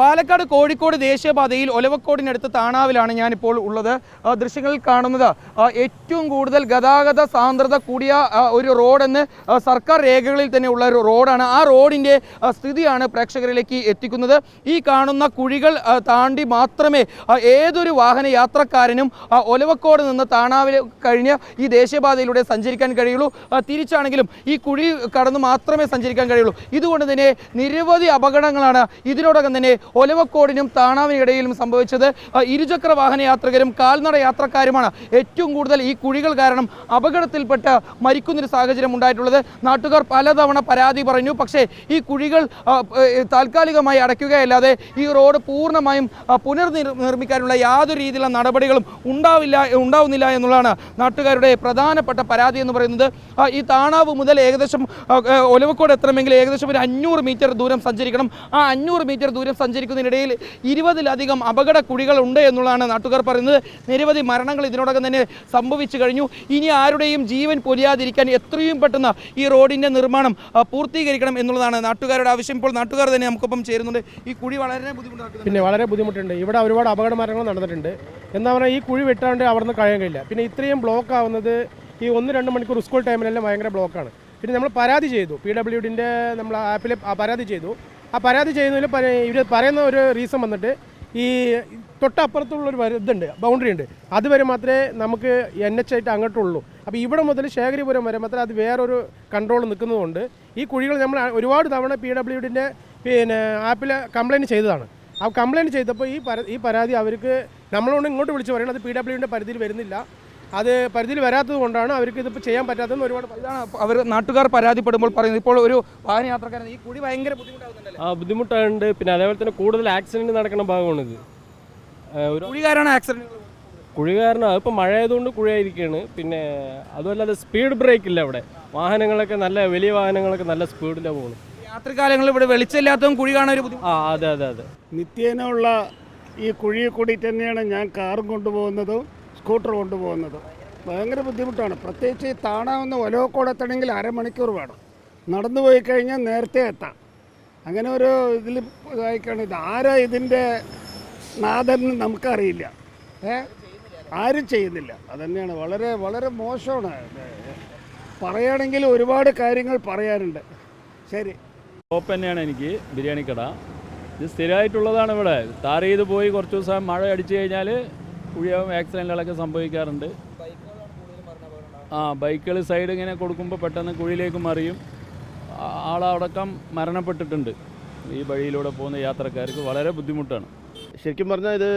പാലക്കാട് കോഴിക്കോട് ദേശീയപാതയിൽ ഒലവക്കോടിനടുത്ത് താണാവിലാണ് ഞാനിപ്പോൾ ഉള്ളത്. ദൃശ്യങ്ങളിൽ കാണുന്നത് ഏറ്റവും കൂടുതൽ ഗതാഗത സാന്ദ്രത കൂടിയ ഒരു റോഡെന്ന് സർക്കാർ രേഖകളിൽ തന്നെ ഉള്ള ഒരു റോഡാണ്. ആ റോഡിന്റെ സ്ഥിതിയാണ് പ്രേക്ഷകരിലേക്ക് എത്തിക്കുന്നത്. ഈ കാണുന്ന കുഴികൾ താണ്ടി മാത്രമേ ഏതൊരു വാഹന യാത്രക്കാരനും ഒലവക്കോട് നിന്ന് താണാവിൽ കഴിഞ്ഞ് ഈ ദേശീയപാതയിലൂടെ സഞ്ചരിക്കാൻ കഴിയുള്ളൂ. തിരിച്ചാണെങ്കിലും ഈ കുഴി കടന്ന് മാത്രമേ സഞ്ചരിക്കാൻ കഴിയുള്ളൂ. ഇതുകൊണ്ട് തന്നെ നിരവധി അപകടങ്ങളാണ് ഇതിനോടകം തന്നെ ഒലവക്കോടിനും താണാവിനിടയിലും സംഭവിച്ചത് ഇരുചക്ര വാഹന യാത്രികരും കാൽനട യാത്രക്കാരുമാണ്. ഏറ്റവും കൂടുതൽ ഈ കുഴികൾ കാരണം അപകടത്തിൽപ്പെട്ട് മരിക്കുന്നൊരു സാഹചര്യം ഉണ്ടായിട്ടുള്ളത്. നാട്ടുകാർ പലതവണ പരാതി പറഞ്ഞു. പക്ഷേ ഈ കുഴികൾ താൽക്കാലികമായി അടയ്ക്കുകയല്ലാതെ ഈ റോഡ് പൂർണമായും പുനർനിർമ്മിക്കാനുള്ള പുനർനിർ യാതൊരു രീതിയിലുള്ള നടപടികളും ഉണ്ടാവില്ല ഉണ്ടാവുന്നില്ല എന്നുള്ളതാണ് നാട്ടുകാരുടെ പ്രധാനപ്പെട്ട പരാതി എന്ന് പറയുന്നത്. ഈ താണാവ് മുതൽ ഏകദേശം ഒലവക്കോട് എത്തണമെങ്കിൽ ഏകദേശം ഒരു അഞ്ഞൂറ് മീറ്റർ ദൂരം സഞ്ചരിക്കണം. ആ അഞ്ഞൂറ് മീറ്റർ ദൂരം സഞ്ചരിക്കുന്നതിനിടയിൽ ഇരുപതിലധികം അപകട കുഴികൾ ഉണ്ട് എന്നുള്ളതാണ് നാട്ടുകാർ പറയുന്നത്. നിരവധി മരണങ്ങൾ ഇതിനോടകം തന്നെ സംഭവിച്ചു കഴിഞ്ഞു. ഇനി ആരുടെയും ജീവൻ പൊലിയാതിരിക്കാൻ എത്രയും പെട്ടെന്ന് ഈ റോഡിന്റെ നിർമ്മാണം പൂർത്തീകരിക്കണം എന്നുള്ളതാണ് നാട്ടുകാരുടെ ആവശ്യം. ഇപ്പോൾ നാട്ടുകാർ തന്നെ നമുക്കൊപ്പം ചേരുന്നുണ്ട്. ഈ കുഴി വളരെ ബുദ്ധിമുട്ടാക്കുന്നു പിന്നെ വളരെ ബുദ്ധിമുട്ടുണ്ട്. ഇവിടെ ഒരുപാട് അപകട മരണങ്ങൾ നടന്നിട്ടുണ്ട്. എന്താ പറയുക ഈ കുഴി വെട്ടാണ്ട് അവിടെ നിന്ന് കഴിയാൻ കഴിയില്ല പിന്നെ ഇത്രയും ബ്ലോക്ക് ആവുന്നത് ഈ ഒന്ന് രണ്ട് മണിക്കൂർ സ്കൂൾ ടൈമിലെല്ലാം ഭയങ്കര ബ്ലോക്കാണ് പിന്നെ നമ്മൾ പരാതി ചെയ്തു. പി ഡബ്ല്യു ഡിന്റെ നമ്മൾ ആപ്പിൽ പരാതി ചെയ്തു. ആ പരാതി ചെയ്യുന്നതിൽ ഇവർ പറയുന്ന ഒരു റീസൺ വന്നിട്ട് ഈ തൊട്ടപ്പുറത്തുള്ള ഒരു ഇതുണ്ട് ബൗണ്ടറി ഉണ്ട്. അതുവരെ മാത്രമേ നമുക്ക് എൻ എച്ച് ആയിട്ട് അങ്ങോട്ടുള്ളൂ. അപ്പോൾ ഇവിടെ മുതൽ ശേഖരിപുരം വരെ മാത്രമേ അത് വേറൊരു കൺട്രോൾ നിൽക്കുന്നതുകൊണ്ട് ഈ കുഴികൾ നമ്മൾ ഒരുപാട് തവണ പി ഡബ്ല്യു ഡിന്റെ പിന്നെ ആപ്പിൽ കംപ്ലയിന്റ് ചെയ്തതാണ്. ആ കംപ്ലയിന്റ് ചെയ്തപ്പോൾ ഈ ഈ പരാതി അവർക്ക് നമ്മളോട് ഇങ്ങോട്ട് വിളിച്ച് പറയണം അത് പി ഡബ്ല്യുവിന്റെ പരിധിയിൽ വരുന്നില്ല. അത് പരിധിയിൽ വരാത്തത് കൊണ്ടാണ് അവർക്ക് ഇതിപ്പോൾ ചെയ്യാൻ പറ്റാത്തതെന്ന് ഒരുപാട് ഇതാണ് അവർ നാട്ടുകാർ പരാതിപ്പെടുമ്പോൾ പറയുന്നത്. ഇപ്പോൾ ഒരു വാഹനയാത്രക്കാരൻ ഈ കുഴി ഭയങ്കര ബുദ്ധിമുട്ടാകുന്നുണ്ടല്ലേ? ആ ബുദ്ധിമുട്ടുണ്ട് പിന്നെ അതേപോലെ തന്നെ കൂടുതൽ ആക്സിഡന്റ് നടക്കുന്ന ഭാഗമാണിത്. ഇത് ഒരു കുഴികാരാണ് ആക്സിഡന്റ് കുഴി കാരണം അതിപ്പോൾ മഴ ആയതുകൊണ്ട് കുഴിയായിരിക്കുകയാണ് പിന്നെ അതുമല്ലാതെ സ്പീഡ് ബ്രേക്ക് ഇല്ല അവിടെ. വാഹനങ്ങളൊക്കെ നല്ല വലിയ വാഹനങ്ങളൊക്കെ നല്ല സ്പീഡിലാണ് പോകുന്നത്. രാത്രികാലങ്ങളിൽ ഇവിടെ വെളിച്ചമില്ലാത്തതും കുഴി കാണാൻ ഒരു ബുദ്ധിമുട്ട്. ആ അതെ അതെ അതെ. നിത്യേന ഉള്ള ഈ കുഴിയിൽ കൂടി തന്നെയാണ് ഞാൻ കാറും കൊണ്ടുപോകുന്നതും. സ്കൂട്ടർ കൊണ്ടുപോകുന്നത്. ഭയങ്കര ബുദ്ധിമുട്ടാണ്. പ്രത്യേകിച്ച് ഈ താണാവുന്ന ഒലവക്കോടെത്തണമെങ്കിൽ അരമണിക്കൂർ വേണം. നടന്നു പോയി കഴിഞ്ഞാൽ നേരത്തെ എത്താം. അങ്ങനെ ഒരു ഇതിൽ ഇതായിക്കാണ് ഇത്. ആരാ ഇതിന്റെ നാഥൻ നമുക്കറിയില്ല. ഏ? ആരും ചെയ്യുന്നില്ല. അതന്നെയാണ്. വളരെ വളരെ മോശമാണ്. പറയുകയാണെങ്കിൽ ഒരുപാട് കാര്യങ്ങൾ പറയാനുണ്ട്. ശരി. ഷോപ്പ് തന്നെയാണ് എനിക്ക് ബിരിയാണി കട. ഇത് സ്ഥിരമായിട്ടുള്ളതാണ് ഇവിടെ. താറ ചെയ്ത് പോയി കുറച്ച് ദിവസം മഴ അടിച്ചു കഴിഞ്ഞാൽ കുഴിയാവും ആക്സിഡന്റുകളൊക്കെ സംഭവിക്കാറുണ്ട്. ആ ബൈക്കുകൾ സൈഡ് ഇങ്ങനെ കൊടുക്കുമ്പോൾ പെട്ടെന്ന് കുഴിയിലേക്ക് മറിയും. ആളടക്കം മരണപ്പെട്ടിട്ടുണ്ട്. ഈ വഴിയിലൂടെ പോകുന്ന യാത്രക്കാർക്ക് വളരെ ബുദ്ധിമുട്ടാണ്. ശരിക്കും പറഞ്ഞാൽ ഇത്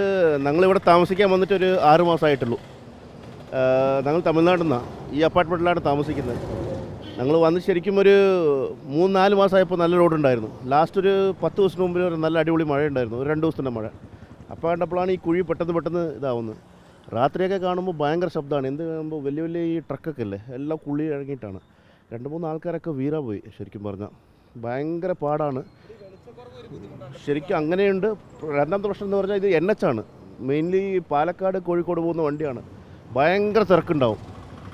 ഞങ്ങളിവിടെ താമസിക്കാൻ വന്നിട്ട് ഒരു ആറ് മാസമായിട്ടുള്ളൂ ഞങ്ങൾ തമിഴ്നാട്ടിൽ നിന്നാണ് ഈ അപ്പാർട്ട്മെന്റിലാണ് താമസിക്കുന്നത്. ഞങ്ങൾ വന്ന് ശരിക്കും ഒരു മൂന്ന് നാല് മാസമായപ്പോൾ നല്ല റോഡുണ്ടായിരുന്നു ലാസ്റ്റ് ഒരു പത്ത് ദിവസത്തിന് മുമ്പിൽ ഒരു നല്ല അടിപൊളി മഴ ഉണ്ടായിരുന്നു ഒരു രണ്ട് ദിവസത്തിന്റെ മഴ. അപ്പോൾ കണ്ടപ്പോഴാണ് ഈ കുഴി പെട്ടെന്ന് പെട്ടെന്ന് ഇതാവുന്നത്. രാത്രിയൊക്കെ കാണുമ്പോൾ ഭയങ്കര ശബ്ദമാണ്. എന്ത് കാണുമ്പോൾ വലിയ വലിയ ഈ ട്രക്കൊക്കെ അല്ലേ? എല്ലാം കുളി ഇറങ്ങിയിട്ടാണ്. രണ്ട് മൂന്ന് ആൾക്കാരൊക്കെ വീറാ പോയി ശരിക്കും പറഞ്ഞാൽ ഭയങ്കര പാടാണ്. ശരിക്കും അങ്ങനെയുണ്ട്. രണ്ടാമത്തെ പ്രശ്നം എന്ന് പറഞ്ഞാൽ ഇത് എൻ എച്ച് ആണ്. മെയിൻലി പാലക്കാട് കോഴിക്കോട് പോകുന്ന വണ്ടിയാണ്. ഭയങ്കര തിരക്കുണ്ടാവും.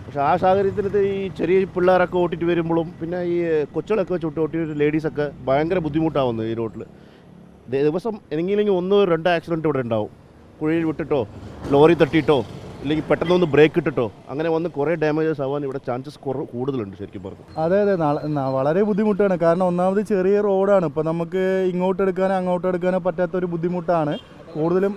പക്ഷേ ആ സാഹചര്യത്തിൽ ഈ ചെറിയ പിള്ളേരൊക്കെ ഓട്ടിട്ട് വരുമ്പോഴും പിന്നെ ഈ കൊച്ചുകളൊക്കെ വെച്ച് ഓട്ടി ലേഡീസൊക്കെ ഭയങ്കര ബുദ്ധിമുട്ടാവുന്നു ഈ റോട്ടിൽ ദിവസം എന്തെങ്കിലും ഒന്നോ രണ്ടോ ആക്സിഡന്റ് ഇവിടെ ഉണ്ടാവും. കുഴിയിൽ വിട്ടിട്ടോ ലോറി തട്ടിയിട്ടോ ഇല്ലെങ്കിൽ പെട്ടെന്ന് ഒന്ന് ബ്രേക്ക് ഇട്ടിട്ടോ അങ്ങനെ വന്ന് കുറേ ഡാമേജസ് ആവാൻ ഇവിടെ ചാൻസസ് കുറവ് കൂടുതലുണ്ട് ശരിക്കും പറഞ്ഞു. അതെ അതെ. വളരെ ബുദ്ധിമുട്ടാണ്. കാരണം ഒന്നാമത് ചെറിയ റോഡാണ്. ഇപ്പോൾ നമുക്ക് ഇങ്ങോട്ട് എടുക്കാനോ അങ്ങോട്ട് എടുക്കാനോ പറ്റാത്ത ഒരു ബുദ്ധിമുട്ടാണ്. കൂടുതലും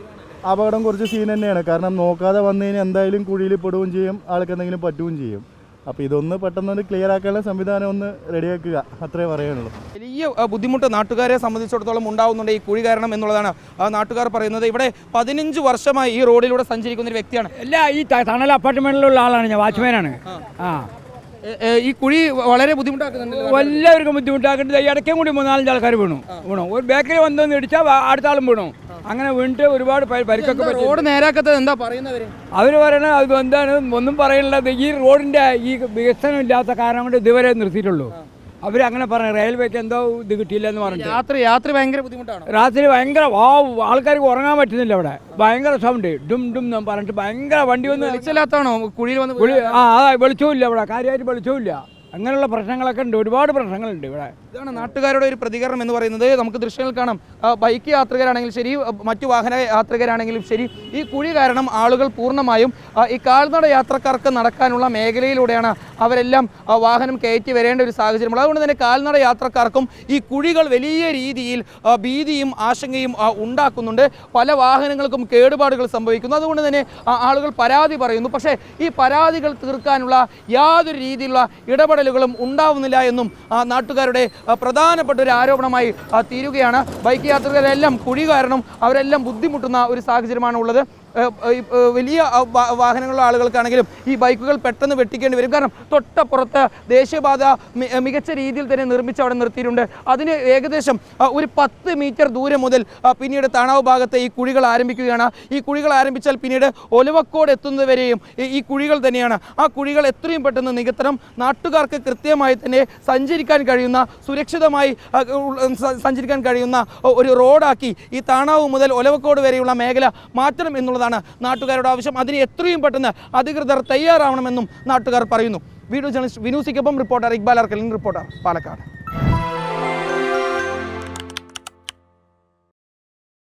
അപകടം കുറച്ച് സീൻ തന്നെയാണ്. കാരണം നോക്കാതെ വന്നു കഴിഞ്ഞാൽ എന്തായാലും കുഴിയിൽ പെടുകയും ചെയ്യും ആൾക്ക് എന്തെങ്കിലും പറ്റുകയും ചെയ്യും. അപ്പോൾ ഇതൊന്ന് പെട്ടെന്ന് ഒന്ന് ക്ലിയർ ആക്കാനുള്ള സംവിധാനം ഒന്ന് റെഡിയാക്കുക അത്രേ പറയാനുള്ളൂ. വലിയ ബുദ്ധിമുട്ട് നാട്ടുകാരെ സംബന്ധിച്ചിടത്തോളം ഉണ്ടാവുന്നുണ്ട് ഈ കുഴി കാരണം എന്നുള്ളതാണ്. ആ നാട്ടുകാർ പറയുന്നത് ഇവിടെ പതിനഞ്ച് വർഷമായി ഈ റോഡിലൂടെ സഞ്ചരിക്കുന്ന ഒരു വ്യക്തിയാണ്. അല്ല ഈ തണൽ അപ്പാർട്ട്മെന്റിലുള്ള ആളാണ് ഞാൻ വാച്ച്മാനാണ്. ആ. ഈ കുഴി വളരെ ബുദ്ധിമുട്ടാക്കുന്നുണ്ട് എല്ലാവർക്കും ബുദ്ധിമുട്ടാക്കുന്നുണ്ട് ഈ ഇടയ്ക്കും കൂടി മൂന്നാലഞ്ച് ആൾക്കാർ വീണു. വീണു. ഒരു ബേക്കറി വന്നൊന്ന് ഇടിച്ചാൽ അടുത്ത ആളും വീണു. അങ്ങനെ വീണിട്ട് ഒരുപാട് പരിക്കൊക്കെ പറ്റി. റോഡ് നേരാക്കത്തത് എന്താ പറയുന്നവര്? അവർ പറയണത് അത് എന്താണ് ഒന്നും പറയണില്ല. ഈ റോഡിന്റെ ഈ വികസനം ഇല്ലാത്ത കാരണം കൊണ്ട് ഇതുവരെ നിർത്തിയിട്ടുള്ളൂ. അവർ അങ്ങനെ പറഞ്ഞു റെയിൽവേക്ക് എന്തോ ഇത് കിട്ടിയില്ല എന്ന് പറഞ്ഞു രാത്രി രാത്രി ഭയങ്കര ബുദ്ധിമുട്ടാണ്? രാത്രി ഭയങ്കര വാ ആൾക്കാർക്ക് ഉറങ്ങാൻ പറ്റുന്നില്ല അവിടെ ഭയങ്കര സൗണ്ട്. ഡും ഡും എന്ന് പറഞ്ഞിട്ട് ഭയങ്കര വണ്ടി വന്ന് വെളിച്ചില്ലാത്താണോ? കുഴിയിൽ വന്ന് ആ വെളിച്ചവും ഇല്ല ഇവിടെ. കാര്യമായിട്ട് വെളിച്ചവും ഇല്ല. അങ്ങനെയുള്ള പ്രശ്നങ്ങളൊക്കെ ഉണ്ട്. ഒരുപാട് പ്രശ്നങ്ങളുണ്ട് ഇവിടെ. ഇതാണ് നാട്ടുകാരുടെ ഒരു പ്രതികരണം എന്ന് പറയുന്നത്. നമുക്ക് ദൃശ്യങ്ങൾ കാണാം. ബൈക്ക് യാത്രികരാണെങ്കിലും ശരി മറ്റു വാഹന യാത്രികരാണെങ്കിലും ശരി ഈ കുഴി കാരണം ആളുകൾ പൂർണമായും ഈ കാൽനട യാത്രക്കാർക്ക് നടക്കാനുള്ള മേഖലയിലൂടെയാണ് അവരെല്ലാം വാഹനം കയറ്റി വരേണ്ട ഒരു സാഹചര്യമുള്ളത്. അതുകൊണ്ട് തന്നെ കാൽനട യാത്രക്കാർക്കും ഈ കുഴികൾ വലിയ രീതിയിൽ ഭീതിയും ആശങ്കയും ഉണ്ടാക്കുന്നുണ്ട്. പല വാഹനങ്ങൾക്കും കേടുപാടുകൾ സംഭവിക്കുന്നു. അതുകൊണ്ട് തന്നെ ആളുകൾ പരാതി പറയുന്നു. പക്ഷേ ഈ പരാതികൾ തീർക്കാനുള്ള യാതൊരു രീതിയിലുള്ള ഇടപെടലുകളും ഉണ്ടാവുന്നില്ല എന്നും നാട്ടുകാരുടെ പ്രധാനപ്പെട്ട ഒരു ആരോപണമായി തീരുകയാണ്. ബൈക്ക് യാത്രികരെല്ലാം കുഴി കാരണം അവരെല്ലാം ബുദ്ധിമുട്ടുന്ന ഒരു സാഹചര്യമാണ് ഉള്ളത് വലിയ വാഹനങ്ങളുള്ള ആളുകൾക്കാണെങ്കിലും ഈ ബൈക്കുകൾ പെട്ടെന്ന് വെട്ടിക്കേണ്ടി വരും. കാരണം തൊട്ടപ്പുറത്ത് ദേശീയപാത മികച്ച രീതിയിൽ തന്നെ നിർമ്മിച്ച് അവിടെ നിർത്തിയിട്ടുണ്ട്. അതിന് ഏകദേശം ഒരു പത്ത് മീറ്റർ ദൂരം മുതൽ പിന്നീട് തണാവ് ഭാഗത്ത് ഈ കുഴികൾ ആരംഭിക്കുകയാണ്. ഈ കുഴികൾ ആരംഭിച്ചാൽ പിന്നീട് ഒലവക്കോട് എത്തുന്നതുവരെയും ഈ- കുഴികൾ തന്നെയാണ്. ആ കുഴികൾ എത്രയും പെട്ടെന്ന് നികത്തണം. നാട്ടുകാർക്ക് കൃത്യമായി തന്നെ സഞ്ചരിക്കാൻ കഴിയുന്ന സുരക്ഷിതമായി സഞ്ചരിക്കാൻ കഴിയുന്ന ഒരു റോഡാക്കി ഈ താണാവ് മുതൽ ഒലവക്കോട് വരെയുള്ള മേഖല മാറ്റണം എന്നുള്ളതാണ് നാട്ടുകാരുടെ ആവശ്യം. അതിന് എത്രയും പെട്ടെന്ന് അധികൃതർ തയ്യാറാവണമെന്നും നാട്ടുകാർ പറയുന്നു. വീഡിയോ ജേണലിസ്റ്റ് വിനൂസിക്കൊപ്പം റിപ്പോർട്ടർ ഇക്ബാൽ അർക്കലിൻ റിപ്പോർട്ടർ പാലക്കാട്.